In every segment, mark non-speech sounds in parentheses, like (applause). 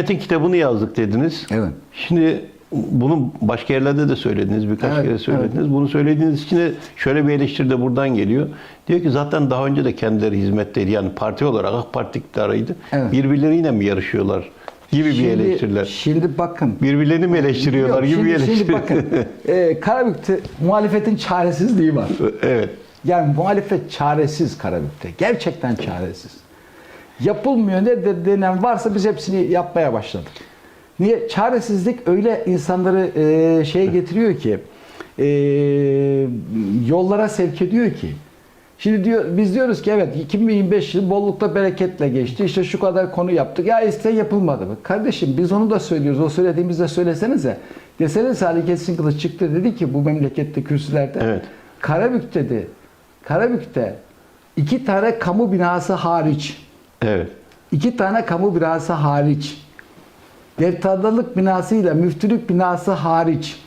Metin kitabını yazdık dediniz. Evet. Şimdi bunu başka yerlerde de söylediniz, birkaç Evet, kere söylediniz. Bunu söylediğiniz için de şöyle bir eleştiri de buradan geliyor. Diyor ki zaten daha önce de kendileri hizmetteydi. Yani parti olarak AK Parti iktidarıydı. Evet. Birbirleriyle mi yarışıyorlar gibi bir eleştiriler. Şimdi bakın. Birbirlerini mi eleştiriyorlar Yok, gibi bir şimdi, eleştiri. şimdi bakın. (laughs) e, Karabük'te muhalefetin çaresizliği var. evet. Yani muhalefet çaresiz Karabük'te. Gerçekten çaresiz. Yapılmıyor ne de denen varsa biz hepsini yapmaya başladık. Niye? Çaresizlik öyle insanları e, şeye getiriyor ki e, yollara sevk ediyor ki. Şimdi diyor biz diyoruz ki evet 2025 yılı bollukta bereketle geçti. İşte şu kadar konu yaptık. Ya iste yapılmadı mı? Kardeşim biz onu da söylüyoruz. O söylediğimizde söylesenize. Desenize Ali Kesin Kılıç çıktı dedi ki bu memlekette kürsülerde. Evet. Karabük dedi. Karabük'te iki tane kamu binası hariç, Evet. iki tane kamu binası hariç, devtardalık binasıyla müftülük binası hariç,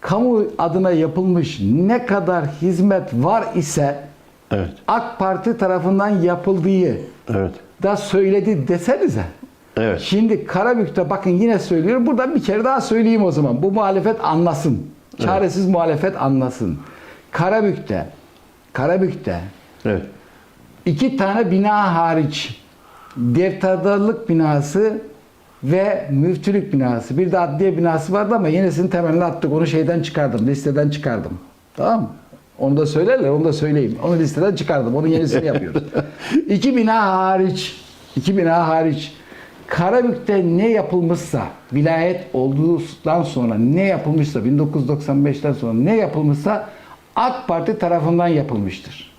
kamu adına yapılmış ne kadar hizmet var ise Evet. AK Parti tarafından yapıldığı Evet. da söyledi desenize. Evet. Şimdi Karabük'te bakın yine söylüyorum. Buradan bir kere daha söyleyeyim o zaman. Bu muhalefet anlasın. Çaresiz muhalefet anlasın. Karabük'te Karabük'te Evet. iki tane bina hariç devtardarlık binası ve müftülük binası. Bir de adliye binası vardı ama yenisini temelini attık. Onu şeyden çıkardım. Listeden çıkardım. Tamam mı? Onu da söylerler. Onu da söyleyeyim. Onu listeden çıkardım. Onun yenisini yapıyoruz. (laughs) iki bina hariç iki bina hariç Karabük'te ne yapılmışsa vilayet olduktan sonra ne yapılmışsa 1995'ten sonra ne yapılmışsa AK Parti tarafından yapılmıştır.